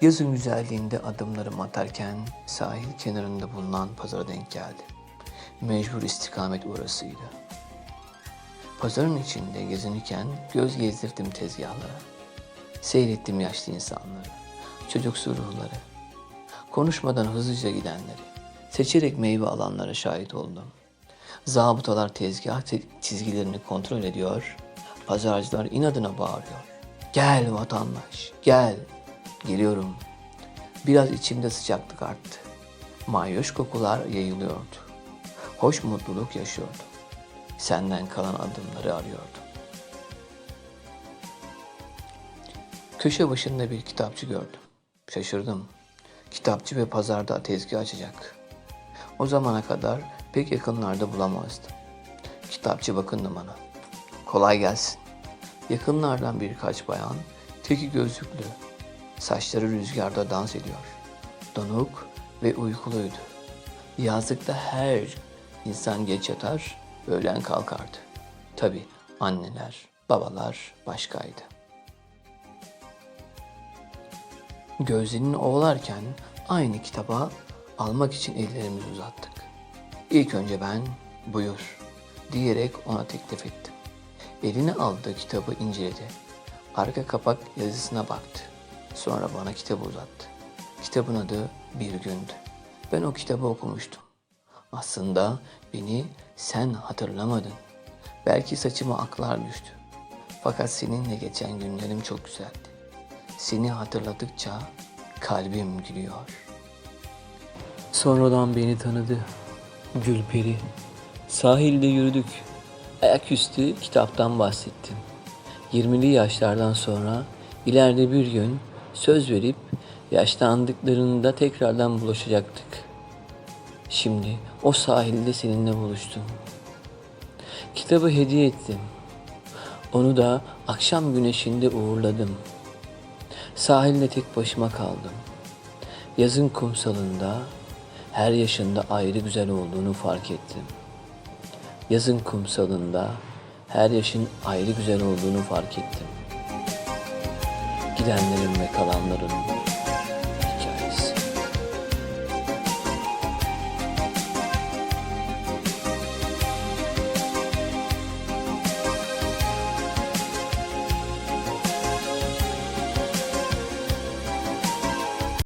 Yazın güzelliğinde adımlarımı atarken sahil kenarında bulunan pazara denk geldi. Mecbur istikamet orasıydı. Pazarın içinde gezinirken göz gezdirdim tezgahlara. Seyrettim yaşlı insanları, çocuksu ruhları. Konuşmadan hızlıca gidenleri, seçerek meyve alanlara şahit oldum. Zabıtalar tezgah te- çizgilerini kontrol ediyor, pazarcılar inadına bağırıyor. Gel vatandaş, gel. Geliyorum. Biraz içimde sıcaklık arttı. Mayoş kokular yayılıyordu. Hoş mutluluk yaşıyordu. Senden kalan adımları arıyordum. Köşe başında bir kitapçı gördüm. Şaşırdım. Kitapçı ve pazarda tezgah açacak. O zamana kadar pek yakınlarda bulamazdım. Kitapçı bakındı bana. Kolay gelsin. Yakınlardan birkaç bayan, teki gözlüklü, saçları rüzgarda dans ediyor. Donuk ve uykuluydu. Yazlıkta her insan geç yatar, öğlen kalkardı. Tabi anneler, babalar başkaydı. Gözlerini ovalarken aynı kitaba almak için ellerimizi uzattık. İlk önce ben buyur diyerek ona teklif ettim. Eline aldığı kitabı inceledi. Arka kapak yazısına baktı. Sonra bana kitabı uzattı. Kitabın adı Bir Gündü. Ben o kitabı okumuştum. Aslında beni sen hatırlamadın. Belki saçıma aklar düştü. Fakat seninle geçen günlerim çok güzeldi. Seni hatırladıkça kalbim gülüyor. Sonradan beni tanıdı. Gülperi. Sahilde yürüdük. Ayaküstü kitaptan bahsettim. 20'li yaşlardan sonra ileride bir gün söz verip yaşlandıklarında tekrardan buluşacaktık. Şimdi o sahilde seninle buluştum. Kitabı hediye ettim. Onu da akşam güneşinde uğurladım. Sahilde tek başıma kaldım. Yazın kumsalında her yaşında ayrı güzel olduğunu fark ettim. Yazın kumsalında her yaşın ayrı güzel olduğunu fark ettim. Gidenlerin ve kalanların